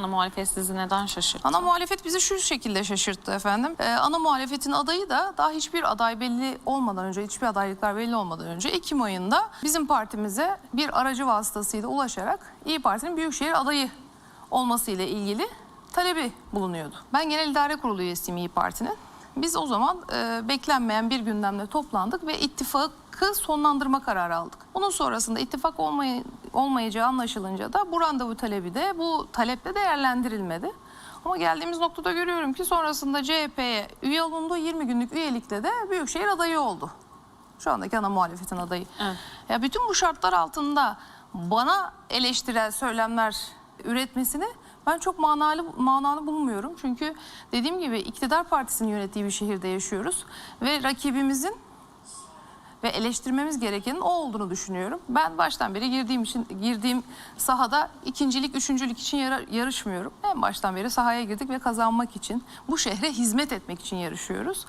ana muhalefet sizi neden şaşırttı? Ana muhalefet bizi şu şekilde şaşırttı efendim. Ee, ana muhalefetin adayı da daha hiçbir aday belli olmadan önce, hiçbir adaylıklar belli olmadan önce Ekim ayında bizim partimize bir aracı vasıtasıyla ulaşarak İyi Parti'nin Büyükşehir adayı olması ile ilgili talebi bulunuyordu. Ben Genel İdare Kurulu üyesiyim İyi Parti'nin. Biz o zaman e, beklenmeyen bir gündemle toplandık ve ittifakı sonlandırma kararı aldık. Bunun sonrasında ittifak olmay olmayacağı anlaşılınca da bu randevu talebi de bu taleple değerlendirilmedi. Ama geldiğimiz noktada görüyorum ki sonrasında CHP'ye üye olundu. 20 günlük üyelikle de Büyükşehir adayı oldu. Şu andaki ana muhalefetin adayı. Evet. Ya bütün bu şartlar altında bana eleştirel söylemler üretmesini ben çok manalı manalı bulmuyorum. Çünkü dediğim gibi iktidar partisinin yönettiği bir şehirde yaşıyoruz ve rakibimizin ve eleştirmemiz gerekenin o olduğunu düşünüyorum. Ben baştan beri girdiğim için girdiğim sahada ikincilik, üçüncülük için yarışmıyorum. En baştan beri sahaya girdik ve kazanmak için, bu şehre hizmet etmek için yarışıyoruz.